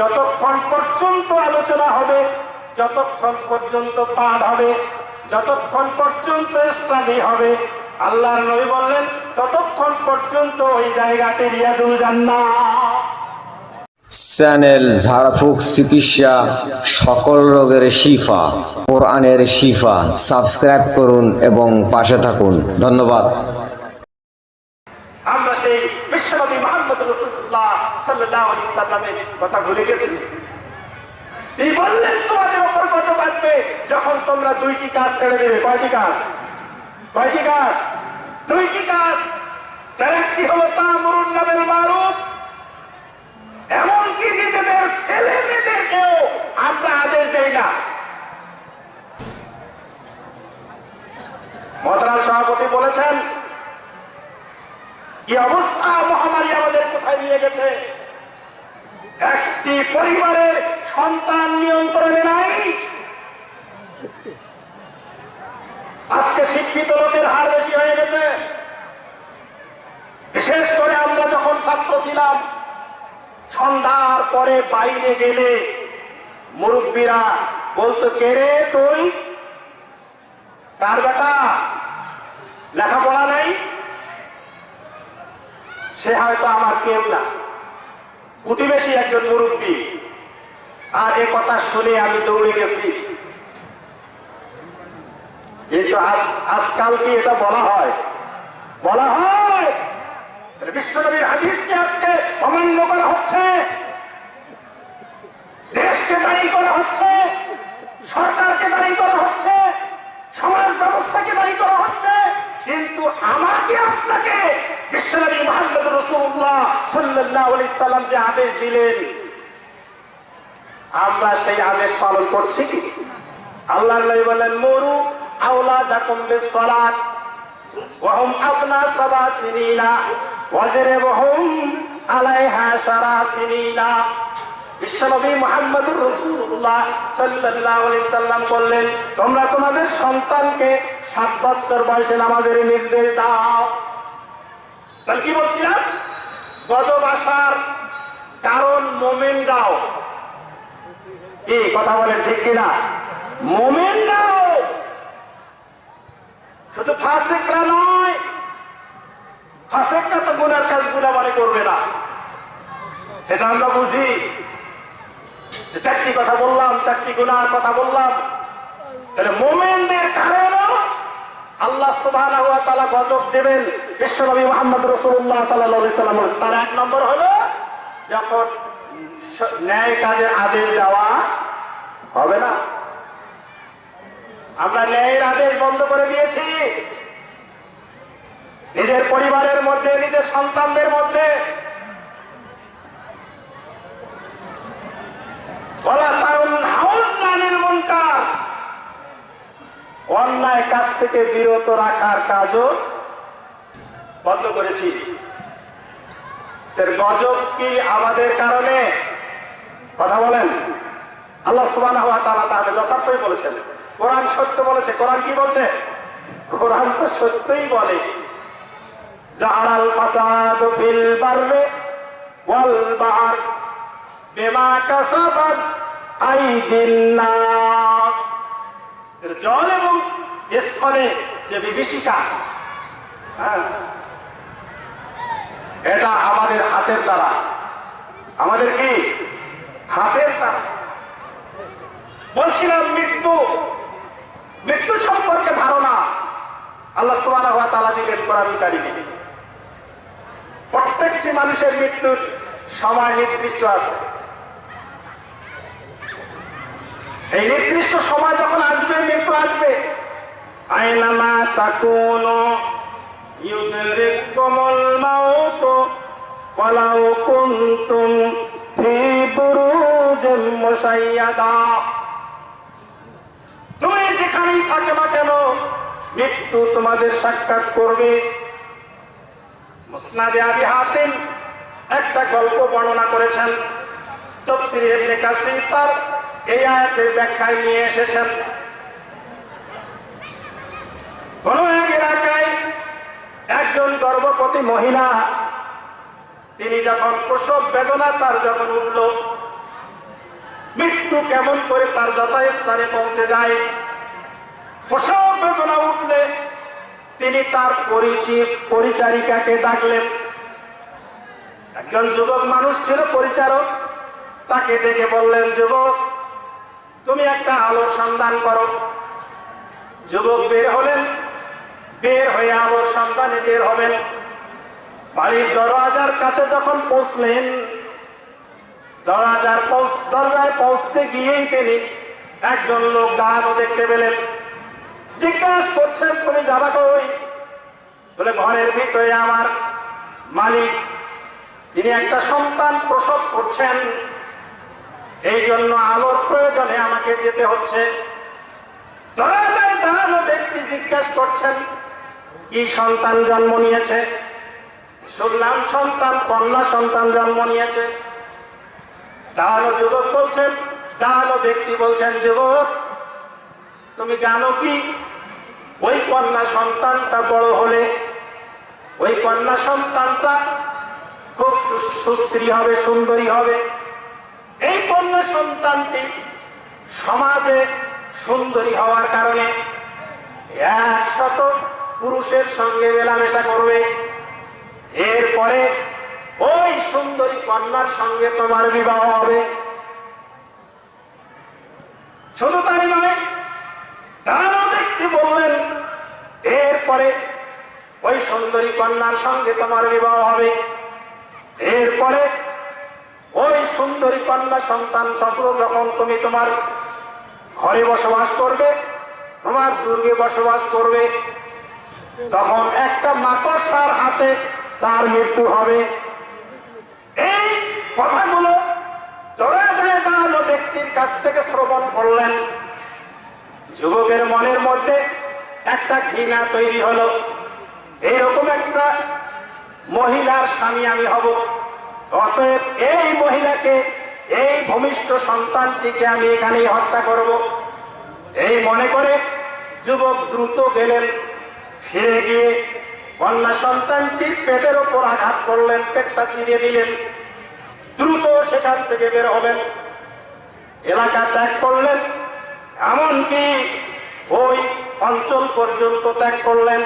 যতক্ষণ পর্যন্ত আলোচনা হবে, যতক্ষণ পর্যন্ত পাঠ হবে, যতক্ষণ পর্যন্ত স্টাডি হবে আল্লাহ নবী বললেন, ততক্ষণ পর্যন্ত ওই জায়গাতে রিয়াজুল জান্নাত। চ্যানেল ঝাড়ফুঁক চিকিৎসা সকল রোগের শিফা, কোরআনের শিফা সাবস্ক্রাইব করুন এবং পাশে থাকুন। ধন্যবাদ আমরা সেই বিশ্বনবী মোহাম্মদ রসুল্লাহ সাল্লাহ আলি সাল্লামের কথা ভুলে গেছি তিনি বললেন, তোমাদের ওপর কত যখন তোমরা দুইটি কাজ ছেড়ে দেবে? কয়টি কাজ? কয়টি কাজ? দুইটি কাজ। নামের এমনকি নিজেদের ছেলে মেয়েদেরকেও আমরা আদেশ দেই না। সভাপতি বলেছেন কি অবস্থা মহামারী আমাদের কোথায় নিয়ে গেছে? একটি পরিবারের সন্তান নিয়ন্ত্রণে নাই। আজকে শিক্ষিত লোকের হার বেশি হয়ে গেছে। বিশেষ করে আমরা যখন ছাত্র ছিলাম, সন্ধ্যার পরে বাইরে গেলে মুরব্বীরা বলতো, কে রে তুই? কার বেটা? লেখাপড়া নাই? সে হয়তো আমার কেউ না। প্রতিবেশী একজন মুরব্বী। আর এ কথা শুনে আমি দৌড়ে গেছি। কিন্তু আজ আজকাল কি এটা বলা হয়। বলা হয় বিশ্বনবীর হাদিসকে আজকে অমান্য করা হচ্ছে? দেশকে দায়ী করা হচ্ছে? সরকারকে দায়ী করা হচ্ছে? সমাজ ব্যবস্থাকে দায়ী করা হচ্ছে? কিন্তু আমাকে আপনাকে বিশ্বনবী মোহাম্মদ রসুল্লাহ সাল্লাহ সাল্লাম যে আদেশ দিলেন, আমরা সেই আদেশ পালন করছি কি? আল্লাহ নবী বললেন, মরু আওলা দাকুম বিসসালাত ওয়াহুম আবনা সাবা সিনিনা ওয়াজরিবহুম আলাইহা সারা সিনিনা। সাল্লাম বললেন, তোমরা তোমাদের সন্তানকে সাত বছর বয়সে নির্দেশ দাও। কি বলছিলাম? কারণ কি, কথা বলেন ঠিক কিনা? মোমেনরাও। শুধু ফাসেকরা নয়, ফাসেকরা তো গুনার কাজগুলা মনে করবে না। এটা আমরা বুঝি। যে চারটি কথা বললাম, চারটি গুনার কথা বললাম। তাহলে মোমেনদের কারণেও আল্লাহ তাআলা গজব দেবেন। বিশ্বনবী মুহাম্মদ রসুল্লাহ সাল্লাম তার এক নম্বর হলো, যখন ন্যায় কাজের আদেশ দেওয়া হবে না। আমরা ন্যায়ের আদেশ বন্ধ করে দিয়েছি। নিজের পরিবারের মধ্যে, নিজের সন্তানদের মধ্যে বলা কারণ হাউন্নানের মনকার অন্যায় কাজ থেকে বিরত রাখার কাজও বন্ধ করেছি। গজব কি আমাদের কারণে? কথা বলেন। আল্লাহ সুবহানাহু ওয়া তাআলা তাহলে যথার্থই বলেছেন। কোরআন সত্য বলেছে। কোরআন কি বলছে? কোরআন তো সত্যই বলে। জাহারাল ফাসাদু ফিল বাররি ওয়াল বাহর বিমা কাসাবাত। জল এবং স্থলে যে বিভীষিকা হ্যাঁ, এটা আমাদের হাতের দ্বারা। আমাদের কি? হাতের দ্বারা। বলছিলাম মৃত্যু মৃত্যু সম্পর্কে ধারণা। আল্লাহ তাআলা দিলেন কোরআন প্রত্যেকটি মানুষের মৃত্যুর সময় নির্দিষ্ট আছে। এই নির্দিষ্ট সময় যখন আসবে মৃত্যু আসবে, আইনামা বুরুজিন মুশাইয়াদা তুমি যেখানেই কেন, মৃত্যু তোমাদের সাক্ষাৎ করবে। হাতিম একটা গল্প বর্ণনা করেছেন তফসির ইবনে তার এই আয়াতের ব্যাখ্যায় নিয়ে এসেছেন। কোন এক এলাকায় একজন গর্ভবতী মহিলা, তিনি যখন প্রসব বেদনা তার যখন উঠল, মৃত্যু কেমন করে তার যথাস্থানে পৌঁছে যায়, প্রসব বেদনা উঠলে তিনি তার পরিচিত পরিচারিকাকে ডাকলেন। একজন যুবক মানুষ ছিল পরিচারক, তাকে ডেকে বললেন, যুবক তুমি একটা আলোর সন্ধান করো। যুবক বের হলেন। বের হয়ে আলোর সন্ধানে বের হবেন। বাড়ির দরওয়াজার কাছে যখন পৌঁছলেন, দরওয়াজার দরজায় পৌঁছতে গিয়েই তিনি একজন লোক দাঁড়ানো দেখতে পেলেন। জিজ্ঞাসা করছেন, তুমি যাবা কই? বলে, ঘরের ভিতরে আমার মালিক। তিনি একটা সন্তান প্রসব করছেন। এই জন্য আলোর প্রয়োজনে আমাকে যেতে হচ্ছে। ধরা যায় দাঁড়ানো ব্যক্তি জিজ্ঞাসা করছেন, কি সন্তান জন্ম নিয়েছে? শুনলাম সন্তান, কন্যা সন্তান জন্ম নিয়েছে। দাঁড়ানো যুবক বলছেন, দাঁড়ানো ব্যক্তি বলছেন, যুবক, তুমি জানো কি? ওই কন্যা সন্তানটা বড় হলে, ওই কন্যা সন্তানটা খুব সুশ্রী হবে, সুন্দরী হবে। এই কন্যা সন্তানটি সমাজে সুন্দরী হওয়ার কারণে একশত পুরুষের সঙ্গে মেলামেশা করবে। এরপরে ওই সুন্দরী কন্যার সঙ্গে তোমার বিবাহ হবে। শুধু তাই নয় দাঁড়ানো দেখতে বললেন, এরপরে ওই সুন্দরী কন্যার সঙ্গে তোমার বিবাহ হবে। এরপরে ওই সুন্দরী কন্যা সন্তান স্বপ্ন যখন তুমি তোমার ঘরে বসবাস করবে, তোমার দুর্গে বসবাস করবে, তখন একটা মাকড়সার হাতে তার মৃত্যু হবে। এই কথাগুলো ব্যক্তির কাছ থেকে শ্রবণ করলেন। যুবকের মনের মধ্যে একটা ঘৃণা তৈরি হলো। এইরকম একটা মহিলার স্বামী আমি হব। অতএব এই মহিলাকে, এই ভূমিষ্ঠ সন্তানটিকে আমি এখানেই হত্যা করব। এই মনে করে যুবক দ্রুত গেলেন, ফিরে গিয়ে কন্যা সন্তানটির পেটের ওপর আঘাত করলেন, পেটটা চিরিয়ে দিলেন। দ্রুত সেখান থেকে বের হবেন এলাকা ত্যাগ করলেন, এমনকি ওই অঞ্চল পর্যন্ত ত্যাগ করলেন।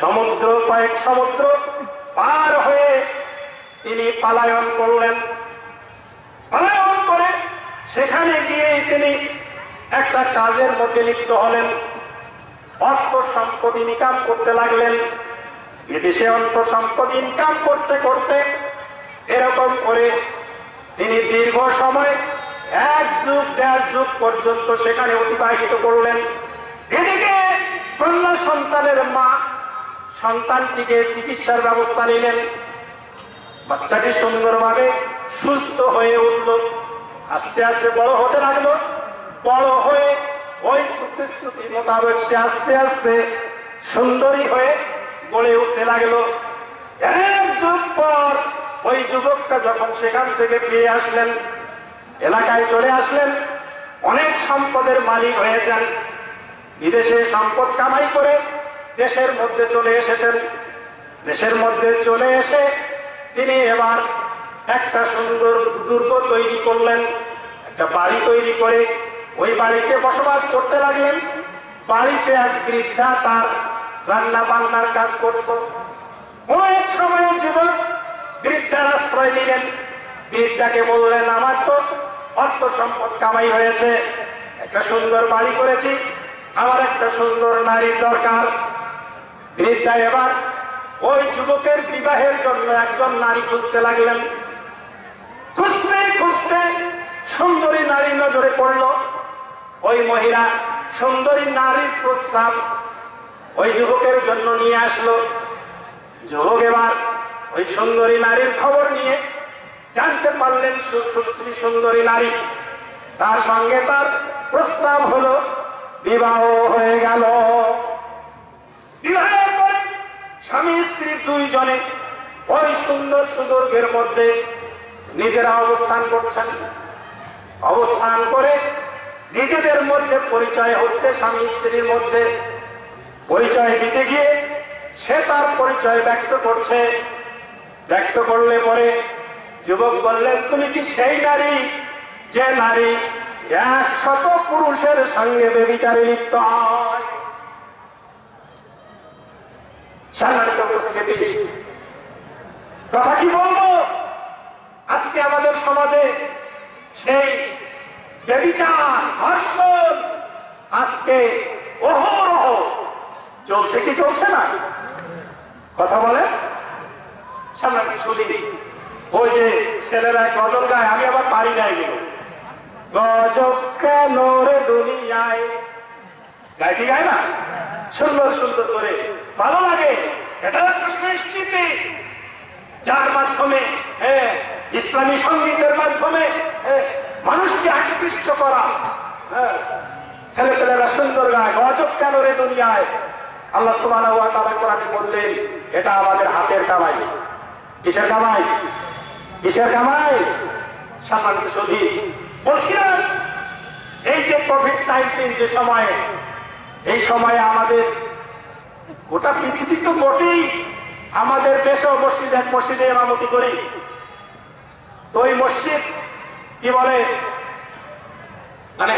সমুদ্র কয়েক সমুদ্র পার হয়ে তিনি পালায়ন করলেন। পালায়ন করে সেখানে গিয়ে তিনি একটা কাজের মধ্যে লিপ্ত হলেন। অর্থ সম্পদ ইনকাম করতে লাগলেন। বিদেশে অর্থ সম্পদ ইনকাম করতে করতে এরকম করে তিনি দীর্ঘ সময়, এক যুগ, দেড় যুগ পর্যন্ত সেখানে অতিবাহিত করলেন। এদিকে কন্যা সন্তানের মা সন্তানটিকে চিকিৎসার ব্যবস্থা নিলেন। বাচ্চাটি সুন্দরভাবে সুস্থ হয়ে উঠল। আস্তে আস্তে বড় হতে লাগল। বড় হয়ে ওই প্রতিশ্রুতি মোতাবেক সে আস্তে আস্তে সুন্দরী হয়ে গড়ে উঠতে লাগল। এক যুগ পর ওই যুবকটা যখন সেখান থেকে ফিরে আসলেন, এলাকায় চলে আসলেন, অনেক সম্পদের মালিক হয়েছেন। বিদেশে সম্পদ কামাই করে দেশের মধ্যে চলে এসেছেন। দেশের মধ্যে চলে এসে তিনি এবার একটা সুন্দর দুর্গ তৈরি করলেন, একটা বাড়ি তৈরি করে। ওই বাড়িতে বসবাস করতে লাগলেন। বাড়িতে এক বৃদ্ধা তার রান্না বান্নার কাজ করত। কোন এক সময় যুবক বৃদ্ধার আশ্রয় নিলেন। বৃদ্ধাকে বললেন, আমার তো অর্থ সম্পদ কামাই হয়েছে। একটা সুন্দর বাড়ি করেছি। আমার একটা সুন্দর নারীর দরকার। বৃদ্ধা এবার ওই যুবকের বিবাহের জন্য একজন নারী খুঁজতে লাগলেন। খুঁজতে খুঁজতে সুন্দরী নারী নজরে পড়ল। ওই মহিলা সুন্দরী নারীর প্রস্তাব ওই যুবকের জন্য নিয়ে আসলো। যুবক এবার ওই সুন্দরী নারীর খবর নিয়ে জানতে পারলেন সুশ্রী সুন্দরী নারী। তার সঙ্গে তার প্রস্তাব হলো, বিবাহ হয়ে গেল। বিবাহের পরে স্বামী, স্ত্রী দুইজনে ওই সুন্দর সুদর্গের মধ্যে নিজেরা অবস্থান করছেন। অবস্থান করে নিজেদের মধ্যে পরিচয় হচ্ছে, স্বামী, স্ত্রীর মধ্যে পরিচয় দিতে গিয়ে সে তার পরিচয় ব্যক্ত করছে। ব্যক্ত করলে পরে যুবক বললেন, তুমি কি সেই নারী যে নারী একশত পুরুষের সঙ্গে বেবিচারে লিপ্ত হয়? সম্মানিত উপস্থিতি কথা কি বলব? আজকে আমাদের সমাজে সেই বেবিচার ধর্ষণ আজকে অহরহ। চলছে কি চলছে না? কথা বলে সামনে শুনি ওই যে ছেলেরা গজল গায়, আমি আবার পারি না এগুলো। গজব কেন রে দুনিয়ায়? কি গায় না? সুন্দর সুন্দর করে। ভালো লাগে। এটা সংস্কৃতি। যার মাধ্যমে হ্যাঁ, ইসলামী সঙ্গীতের মাধ্যমে মানুষকে আকৃষ্ট করা। ছেলেপেলেরা সুন্দর গায়। গজব কেন রে দুনিয়ায়? আল্লাহ ওয়া বললেন এটা আমাদের হাতের কামাই। কিসের কামাই? কিসের কামাই? সম্মানিত সধি বলছিলাম এই যে কোভিড নাইন্টিন যে সময়ে এই সময়ে আমাদের গোটা পৃথিবী তো মোটেই আমাদের দেশেও মসজিদ এক মসজিদে এমামতি করি তো ওই মসজিদ, কি বলে মানে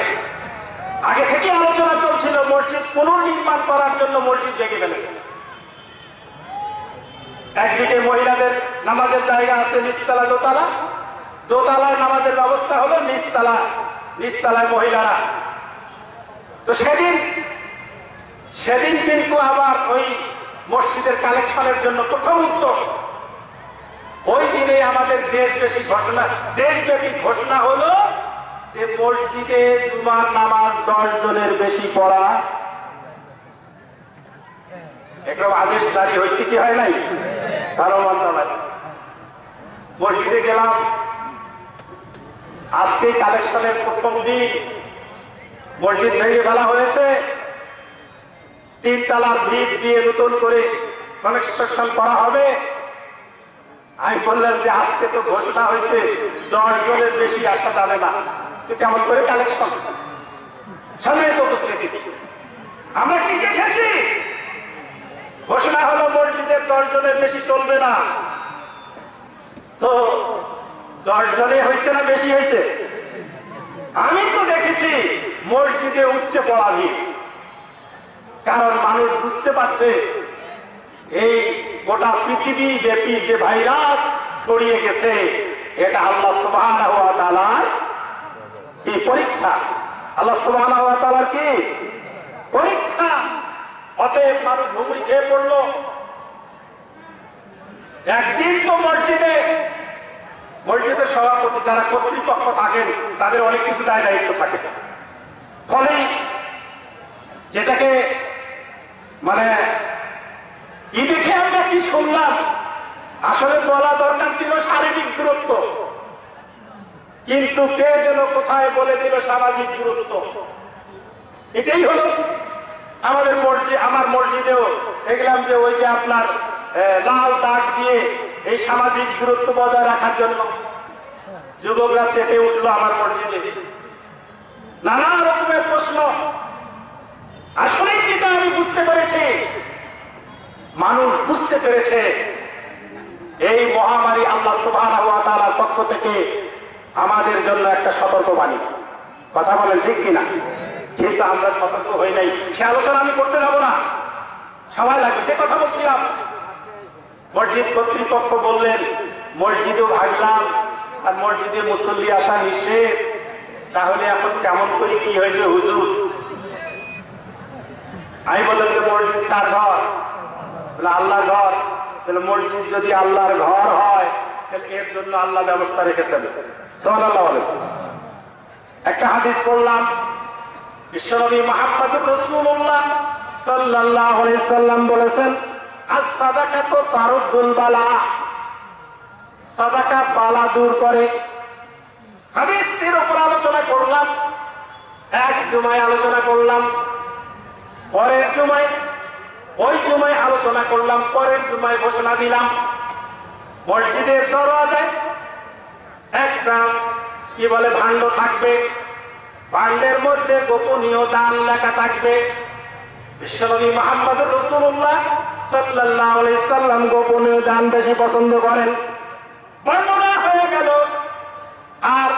আগে থেকে আলোচনা চলছিল মসজিদ পুনর্নির্মাণ করার জন্য মসজিদ দেখে ফেলেছে। একদিকে মহিলাদের নামাজের জায়গা আছে নিচতলা দোতলা, দোতলায় নামাজের ব্যবস্থা হলো নিচতলা, নিচতলায় মহিলারা। তো সেদিন সেদিন কিন্তু আবার ওই মসজিদের কালেকশনের জন্য প্রথম উদ্যোগ। ওই দিনে আমাদের দেশব্যাপী ঘোষণা দেশব্যাপী ঘোষণা হলো যে মসজিদে জুমার নামাজ দশ জনের বেশি পড়া। এরকম আদেশ জারি হয়েছে কি হয় নাই? কারও মন্ত্রণালয় মসজিদে গেলাম। আজকে কালেকশনের প্রথম দিন মসজিদ ভেঙে ফেলা হয়েছে। তিন তালার ভিত দিয়ে নতুন করে কনেকশন করা হবে। আমি বললাম যে আজকে তো ঘোষণা হয়েছে, দশ জনের বেশি আসা যাবে না। তো কেমন করে কালেকশন সম্মানিত উপস্থিতি। আমরা কি দেখেছি? ঘোষণা হলো মসজিদের দশ জনের বেশি চলবে না। তো দশ জনে হয়েছে না বেশি হয়েছে? আমি তো দেখেছি মসজিদে উঠছে পড়া ভিড়। কারণ মানুষ বুঝতে পারছে এই গোটা পৃথিবী ব্যাপী যে ভাইরাস ছড়িয়ে গেছে, এটা আল্লাহ তাআলার কি পরীক্ষা? আল্লাহ তাআলার কি পরীক্ষা? অতএব মানুষ ঘুমড়ি খেয়ে পড়ল। একদিন তো মসজিদে, মসজিদের সভাপতি যারা কর্তৃপক্ষ থাকেন, তাদের অনেক কিছু দায় দায়িত্ব থাকে। ফলে যেটাকে মানে কি দেখে আমরা কি শুনলাম? আসলে বলা দরকার ছিল শারীরিক দূরত্ব। কিন্তু কে যেন কোথায় বলে দিল সামাজিক দূরত্ব। এটাই হলো আমাদের মসজিদ, আমার মসজিদেও দেখলাম যে ওই যে আপনার লাল দাগ দিয়ে এই সামাজিক দূরত্ব বজায় রাখার জন্য যুবকরা চেপে উঠল আমার মসজিদে। নানা রকমের প্রশ্ন আসলে যেটা আমি বুঝতে পেরেছি, মানুষ বুঝতে পেরেছে, এই মহামারী আল্লাহ ওয়া পক্ষ থেকে আমাদের জন্য একটা সতর্কবাণী। কথা বলেন ঠিক কিনা? কিন্তু আমরা সতর্ক হই নাই। সে আলোচনা আমি করতে যাব না। সময় লাগবে। যে কথা বলছিলাম, মসজিদ কর্তৃপক্ষ বললেন মসজিদও ভাগলাম আর মসজিদে মুসল্লি আসা নিষেধ। তাহলে এখন কেমন করে কি হইবে হুজুর? আমি বললাম যে মসজিদ কার ঘর। বলে, আল্লাহর ঘর। তাহলে মসজিদ যদি আল্লাহর ঘর হয়, তাহলে এর জন্য আল্লাহ ব্যবস্থা রেখেছেন একটা হাদিস পড়লাম সাল্লাম বলেছেন সাদাকা তো বালা। দূর করে। হাদিসটির উপর আলোচনা করলাম, এক আলোচনা করলাম। পরের জুমায়, ওই জুমায় আলোচনা করলাম, পরের জুমায় ঘোষণা দিলাম। মসজিদের দরওয়াজায় একটা, কি বলে, ভাণ্ড থাকবে। ভাণ্ডের মধ্যে গোপনীয় দান লেখা থাকবে। বিশ্বনবী মোহাম্মদ রসুল্লাহ সাল্লাহ সাল্লাম গোপনীয় দান বেশি পছন্দ করেন। বর্ণনা হয়ে গেল। আর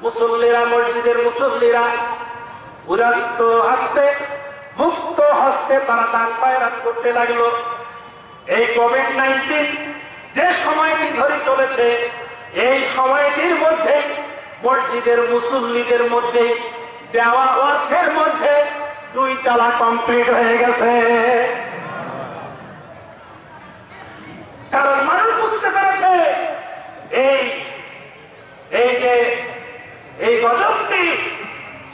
মুসল্লিরা, মসজিদের মুসল্লিরা উদাত্ত হাতে মুক্ত হস্তে তারা দান পায়রাত করতে লাগল। এই কোভিড নাইন্টিন যে সময়টি ধরে চলেছে, এই সময়টির মধ্যে মসজিদের মুসল্লিদের মধ্যে, দেওয়া অর্থের মধ্যে দুই তালা কমপ্লিট হয়ে গেছে। কারণ মানুষ বুঝতে পেরেছে, এই এই যে, এই গজবটি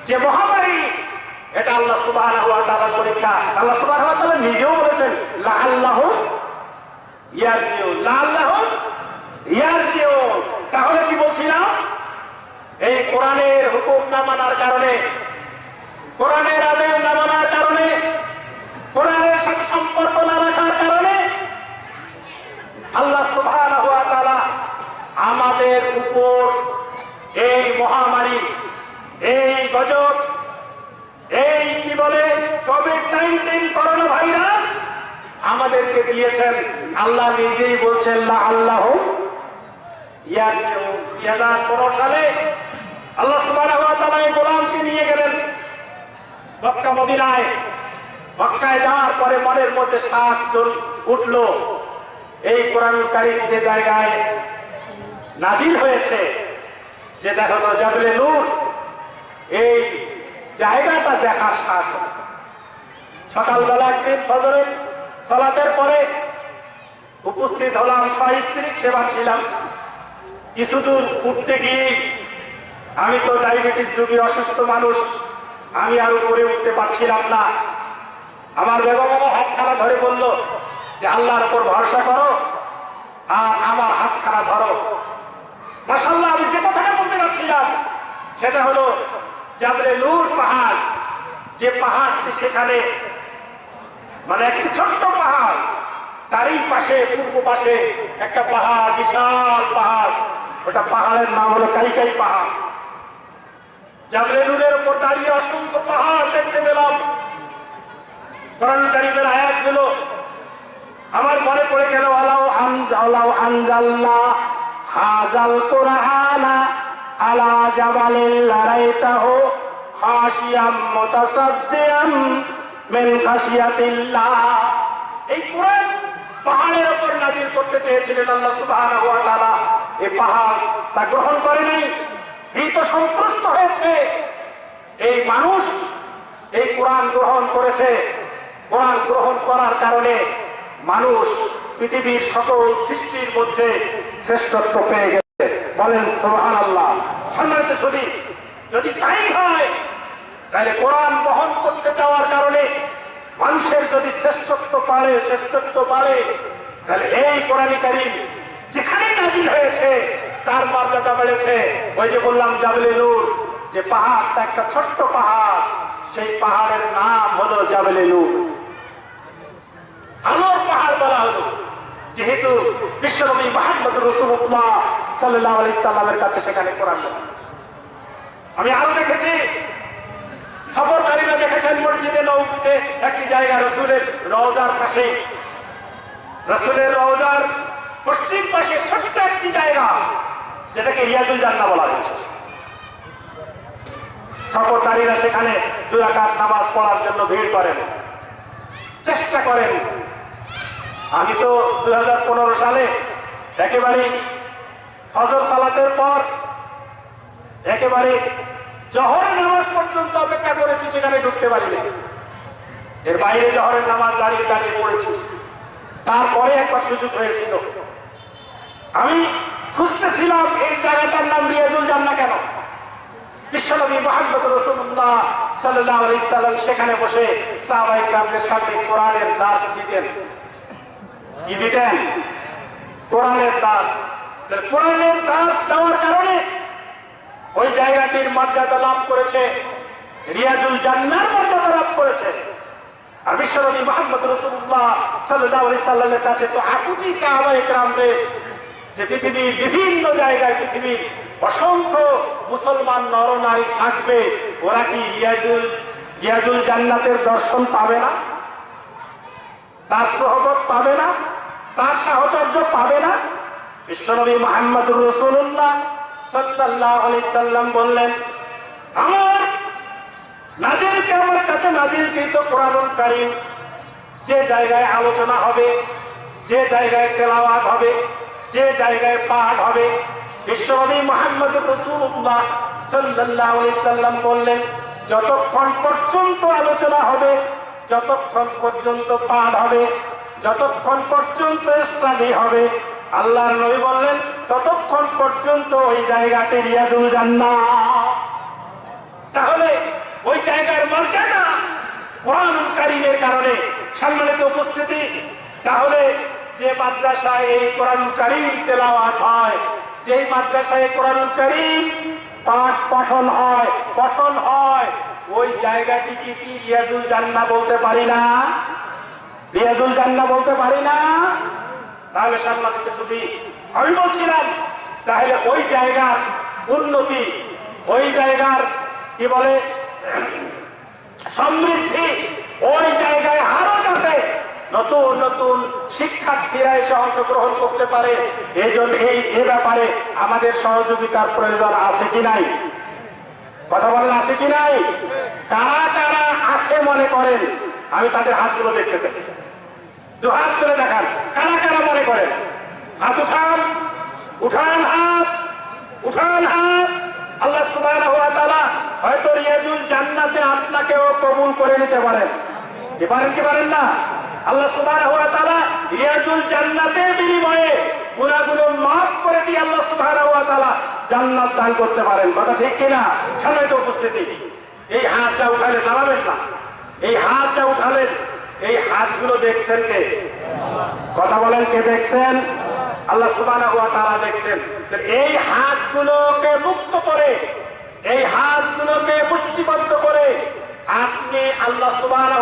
যে মহামারী এটা আল্লাহ সুবাহ পরীক্ষা। আল্লাহ সুবাহ নিজেও বলেছেন আল্লাহ ইয়ারজিও লা আল্লাহ ইয়ারজিও তাহলে কি বলছিলাম? এই কোরআনের হুকুম না মানার কারণে, কোরআনের আদেশ না মানার কারণে, কোরআনের সাথে সম্পর্ক না রাখার কারণে আল্লাহ তাআলা আমাদের উপর এই মহামারী, এই গজব বলে কোভিড নাইন্টিন করোনা ভাইরাস আমাদেরকে দিয়েছেন। আল্লাহ নিজেই বলছেন আল্লাহ সালে আল্লাহ গোলামকে নিয়ে গেলেন মদিনায়। যাওয়ার পরে মনের মধ্যে সাত জন উঠল। এই যে জায়গায় নাজিল হয়েছে, যেটা হলো জাবলে নূর, এই জায়গাটা দেখার সাথ। সকালবেলা একদিন ফজরের সলাতের পরে উপস্থিত হলাম সস্ত্রীক সেবা ছিলাম। কিছু দূর উঠতে গিয়ে আমি তো ডায়াবেটিস রোগী, অসুস্থ মানুষ, আমি আর উপরে উঠতে পারছিলাম না। আমার বেগম আমার হাত খানা ধরে বলল যে, আল্লাহর উপর ভরসা করো আর আমার হাত খানা ধরো। মাসাল্লাহ আমি যে কথাটা বলতে যাচ্ছিলাম, সেটা হলো জাবলে নূর পাহাড়, যে পাহাড়টি সেখানে মানে একটি ছোট্ট পাহাড়, তারই পাশে, পূর্ব পাশে একটা পাহাড়, বিশাল পাহাড়। ওটা পাহাড়ের নাম হলো কাইকাই পাহাড়। জাবলে নূরের উপর দাঁড়িয়ে অসংখ্য পাহাড় দেখতে পেলাম। কোরআন কারিমের আয়াতগুলো আমার মনে পড়ে গেল আলাউ আনজালাউ আনজাল্লা হাজাল কোরআনা আলা জাবালিল লারাইতাহু খাশিয়াম মুতাসাদ্দিয়াম মিন খাশিয়াতিল্লাহ। এই কোরআন পাহাড়ের উপর করতে চেয়েছিলেন আল্লাহ সুবহানাহু ওয়া তাআলা। এই পাহাড় তা গ্রহণ করে নাই এই তো সন্তুষ্ট হয়েছে। এই মানুষ এই কোরআন গ্রহণ করেছে। কোরআন গ্রহণ করার কারণে মানুষ পৃথিবীর সকল সৃষ্টির মধ্যে শ্রেষ্ঠত্ব পেয়ে গেছে। বলেন সোহান আল্লাহ সম্মানিত ছবি, যদি তাই হয়, তাহলে কোরআন বহন করতে যাওয়ার কারণে মানুষের যদি শ্রেষ্ঠত্ব পারে, শ্রেষ্ঠত্ব বাড়ে তাহলে এই কোরআনী কারিম যেখানেই নাজিল হয়েছে, তার মর্যাদা বেড়েছে। ওই যে বললাম, জাবলে নূর, যে পাহাড়টা একটা ছোট্ট পাহাড়, সেই পাহাড়ের নাম হলো জাবলে নূর। আলোর পাহাড় বলা হলো। যেহেতু বিশ্বনবী মাহমদ রসুল্লাহ সাল্লাহ আলি সাল্লামের কাছে সেখানে কোরআন আমি আরও দেখেছি, সফরকারীরা দেখেছেন মসজিদে নৌকিতে একটি জায়গা রসুলের রওজার পাশে। রসুলের রওজার পশ্চিম পাশে ছোট্ট একটি জায়গা, যেটাকে রিয়াজুল জান্না বলা হয়েছে সফরকারীরা সেখানে দুরাকাত নামাজ পড়ার জন্য ভিড় করেন, চেষ্টা করেন। আমি তো দুই হাজার পনেরো সালে একেবারে ফজর সালাতের পর একেবারে জহরের নামাজ পর্যন্ত অপেক্ষা করেছি, সেখানে ঢুকতে পারিনি। এর বাইরে জহরের নামাজ দাঁড়িয়ে দাঁড়িয়ে পড়েছি। তারপরে একবার সুযোগ হয়েছিল আমি খুঁজতেছিলাম, এই জায়গাটার নাম রিয়াজুল জান না কেন? বিশ্বনবী মোহাম্মদ রসুল্লাহ সাল্লাহ সেখানে বসে সাহাবাই গ্রামদের সাথে কোরআনের দাস দিতেন। কি দিতেন কোরআনের দাস। দাস দেওয়ার কারণে ওই জায়গাটির মর্যাদা লাভ করেছে, রিয়াজুল জান্নার মর্যাদা লাভ করেছে। আর বিশ্বনবী মোহাম্মদ রসুল্লাহ সাল্লাহ আলি সাল্লামের কাছে তো আকুতি গ্রামদের যে পৃথিবীর বিভিন্ন জায়গায় পৃথিবীর অসংখ্য মুসলমান নরনারী থাকবে, ওরা কি রিয়াজুল রিয়াজুল জান্নাতের দর্শন পাবে না? তার সহবত পাবে না? তার সাহচর্য পাবে না? বিশ্বনবী মোহাম্মদ রসুল্লাহ সাল্লাল্লাহু আলাইহি সাল্লাম বললেন, আমার নাজিলকে, আমার কাছে নাজিলকৃত কোরআনুল কারীম যে জায়গায় আলোচনা হবে, যে জায়গায় তেলাওয়াত হবে, যে জায়গায় পাঠ হবে, বিশ্বনবী মোহাম্মদ রসুল্লাহ সাল্লাল্লাহু আলাইহি সাল্লাম বললেন, যতক্ষণ পর্যন্ত আলোচনা হবে, যতক্ষণ পর্যন্ত পাঠ হবে যতক্ষণ পর্যন্ত স্টাডি হবে, আল্লাহর নবী বললেন, ততক্ষণ পর্যন্ত ওই জায়গাতে রিয়াজুল জান্নাত। তাহলে ওই জায়গার মর্যাদা কোরআনুল কারিমের কারণে সম্মানিত উপস্থিতি। তাহলে যে মাদ্রাসায় এই কোরআনুল কারিম তেলাওয়াত হয়, যেই মাদ্রাসায় কোরআনুল কারিম পাঠ পঠন হয় পঠন হয়, ওই জায়গাটিকে কি রিয়াজুল জান্না বলতে পারি না? রিয়াজুল জান্না বলতে পারি না। তাহলে সম্মানিত শুধু আমি বলছিলাম, তাহলে ওই জায়গার উন্নতি, ওই জায়গার কি বলে, সমৃদ্ধি, ওই জায়গায় আরও যাতে নতুন নতুন শিক্ষার্থীরা এসে অংশগ্রহণ করতে পারে এই জন্য এই, এ ব্যাপারে আমাদের সহযোগিতার প্রয়োজন আছে কি নাই? কথা বলেন, আছে কি নাই? কারা কারা আছে মনে করেন? আমি তাদের হাতগুলো দেখতে চাই। দু হাত তুলে দেখান। কারা কারা মনে করেন? হাত উঠান উঠান হাত উঠান হাত। আল্লাহ হয়তো রিয়াজুল জান্নাতে আপনাকেও কবুল করে নিতে পারেন। কি পারেন কি পারেন না? আল্লাহ তাআলা রিয়াজুল জান্নাতের বিনিময়ে গুনাহগুলো মাফ করে দিয়ে আল্লাহ তাআলা জান্নাত দান করতে পারেন। কথা ঠিক কিনা? সামনে তো উপস্থিতি। এই হাত যা উঠালেন, নামাবেন না। এই হাত যা উঠালেন এই হাতগুলো দেখছেন কে? কথা বলেন কে দেখছেন? আল্লাহ ওয়া তাআলা দেখছেন। এই হাতগুলোকে মুক্ত করে, এই হাতগুলোকে পুষ্টিবদ্ধ করে আপনি আল্লাহ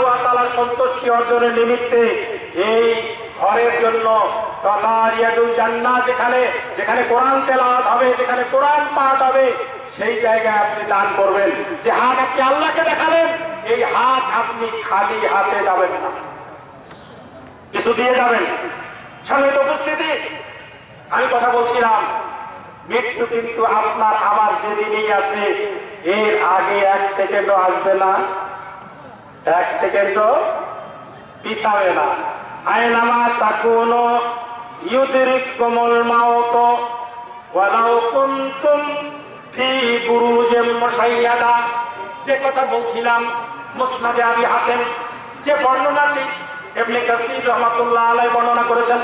ওয়া সন্তুষ্টি অর্জনের নিমিত্তে এই ঘরের জন্য যেখানে যেখানে কোরআন তেলাওয়াত হবে, যেখানে কোরআন পাঠ হবে, সেই জায়গায় আপনি দান করবেন। যে হাত আপনি আল্লাহকে দেখালেন এই হাত আপনি খালি হাতে যাবেন না। কিছু দিয়ে যাবেন। সংগীত উপস্থিতি। আমি কথা বলছিলাম, মৃত্যু কিন্তু আপনার আমার যেদিনই আছে, এর আগে এক সেকেন্ডও আসবে না। এক সেকেন্ডও পিছাবে না। আয়নামা তাকুনো ইউদিরিক কোমল মাওত ওয়ালাউ কুনতুম ফি বুরুজিম মুশাইয়াদা। যে কথা বলছিলাম মুসনাদে আবি হাতেম যে বর্ণনাটি এমনি কাসির রহমাতুল্লাহ আলাই বর্ণনা করেছেন।